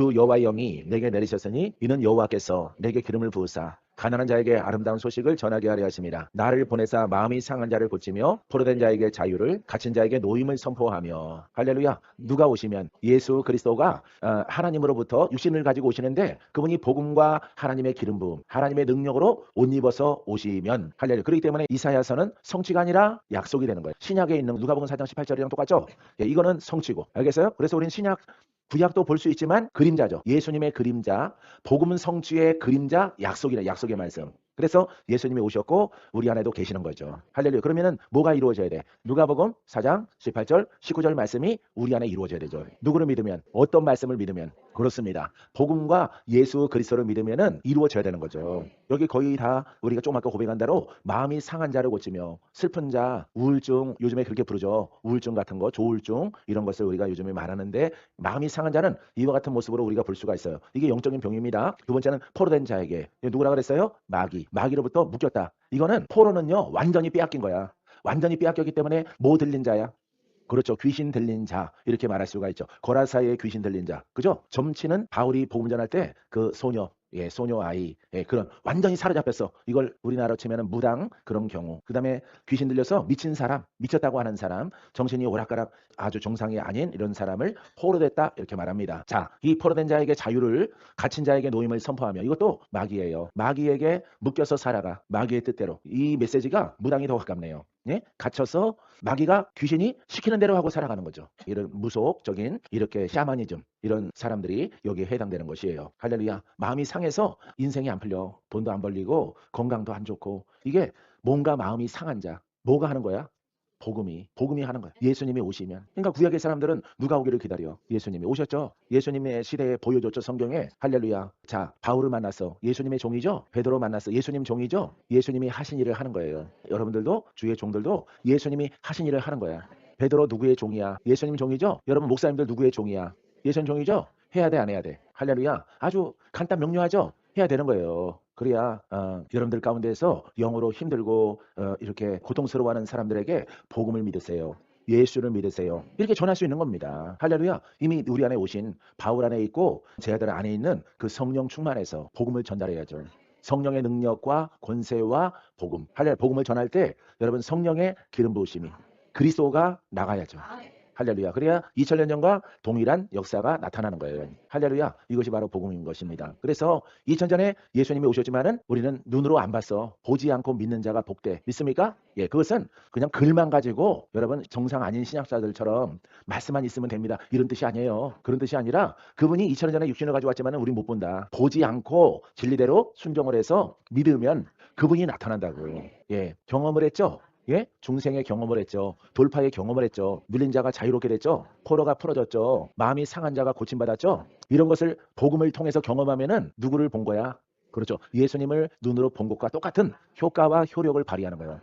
주 여호와의 영이 내게 내리셨으니 이는 여호와께서 내게 기름을 부으사 가난한 자에게 아름다운 소식을 전하게 하려 하심이라 나를 보내사 마음이 상한 자를 고치며 포로된 자에게 자유를 갇힌 자에게 노임을 선포하며. 할렐루야. 누가 오시면 예수 그리스도가 어, 하나님으로부터 육신을 가지고 오시는데 그분이 복음과 하나님의 기름 부음 하나님의 능력으로 옷 입어서 오시면. 할렐루야. 그렇기 때문에 이사야서는 성취가 아니라 약속이 되는 거예요. 신약에 있는 누가복음 4장 18절이랑 똑같죠? 예, 이거는 성취고. 알겠어요? 그래서 우리는 신약 구약도 볼 수 있지만 그림자죠. 예수님의 그림자, 복음 성취의 그림자, 약속이래. 약속의 말씀. 그래서 예수님이 오셨고 우리 안에도 계시는 거죠. 할렐루야. 그러면은 뭐가 이루어져야 돼? 누가복음 4장 18절, 19절 말씀이 우리 안에 이루어져야 되죠. 누구를 믿으면 어떤 말씀을 믿으면 그렇습니다. 복음과 예수 그리스도를 믿으면은 이루어져야 되는 거죠. 여기 거의 다 우리가 조금 아까 고백한 대로 마음이 상한 자를 고치며 슬픈 자, 우울증 요즘에 그렇게 부르죠. 우울증 같은 거, 조울증 이런 것을 우리가 요즘에 말하는데 마음이 상한 자는 이와 같은 모습으로 우리가 볼 수가 있어요. 이게 영적인 병입니다. 두 번째는 포로된 자에게 누구라 그랬어요? 마귀. 마귀로부터 묶였다. 이거는 포로는요 완전히 빼앗긴 거야. 완전히 빼앗겼기 때문에 뭐 들린 자야? 그렇죠. 귀신 들린 자 이렇게 말할 수가 있죠. 거라사이의 귀신 들린 자. 그죠? 점치는 바울이 복음 전할 때 그 소녀 예, 소녀 아이, 예, 그런 완전히 사로잡혔어. 이걸 우리나라로 치면은 무당 그런 경우. 그다음에 귀신 들려서 미친 사람, 미쳤다고 하는 사람, 정신이 오락가락 아주 정상이 아닌 이런 사람을 포로됐다 이렇게 말합니다. 자, 이 포로된 자에게 자유를 갇힌 자에게 노임을 선포하며 이것도 마귀예요. 마귀에게 묶여서 살아가 마귀의 뜻대로. 이 메시지가 무당이 더 가깝네요. 예? 갇혀서 마귀가 귀신이 시키는 대로 하고 살아가는 거죠. 이런 무속적인 이렇게 샤머니즘 이런 사람들이 여기에 해당되는 것이에요. 할렐루야. 마음이 상해서 인생이 안 풀려. 돈도 안 벌리고 건강도 안 좋고 이게 뭔가 마음이 상한 자. 뭐가 하는 거야? 복음이 복음이 하는 거야. 예수님이 오시면. 그러니까 구약의 사람들은 누가 오기를 기다려. 예수님이 오셨죠. 예수님의 시대에 보여줬죠. 성경에. 할렐루야. 자, 바울을 만났어. 예수님의 종이죠. 베드로 만났어. 예수님 종이죠. 예수님이 하신 일을 하는 거예요. 여러분들도 주의 종들도 예수님이 하신 일을 하는 거야. 베드로 누구의 종이야? 예수님 종이죠. 여러분 목사님들 누구의 종이야? 예수님 종이죠. 해야 돼, 안 해야 돼? 할렐루야. 아주 간단 명료하죠. 해야 되는 거예요. 그래야 어, 여러분들 가운데서 영으로 힘들고 어, 이렇게 고통스러워하는 사람들에게 복음을 믿으세요. 예수를 믿으세요. 이렇게 전할 수 있는 겁니다. 할렐루야. 이미 우리 안에 오신 바울 안에 있고 제 아들 안에 있는 그 성령 충만해서 복음을 전달해야죠. 성령의 능력과 권세와 복음. 할렐루야. 복음을 전할 때 여러분 성령의 기름 부으심이 그리스도가 나가야죠. 할렐루야. 그래야 2000년 전과 동일한 역사가 나타나는 거예요. 할렐루야. 이것이 바로 복음인 것입니다. 그래서 2000전에 예수님이 오셨지만은 우리는 눈으로 안 봤어. 보지 않고 믿는 자가 복돼. 믿습니까? 예, 그것은 그냥 글만 가지고 여러분 정상 아닌 신약자들처럼 말씀만 있으면 됩니다. 이런 뜻이 아니에요. 그런 뜻이 아니라 그분이 2000년 전에 육신을 가지고 왔지만은 우리 못 본다. 보지 않고 진리대로 순종을 해서 믿으면 그분이 나타난다고요. 예, 경험을 했죠. 예? 중생의 경험을 했죠. 돌파의 경험을 했죠. 눌린 자가 자유롭게 됐죠. 포로가 풀어졌죠. 마음이 상한 자가 고침받았죠. 이런 것을 복음을 통해서 경험하면은 누구를 본 거야? 그렇죠. 예수님을 눈으로 본 것과 똑같은 효과와 효력을 발휘하는 거예요.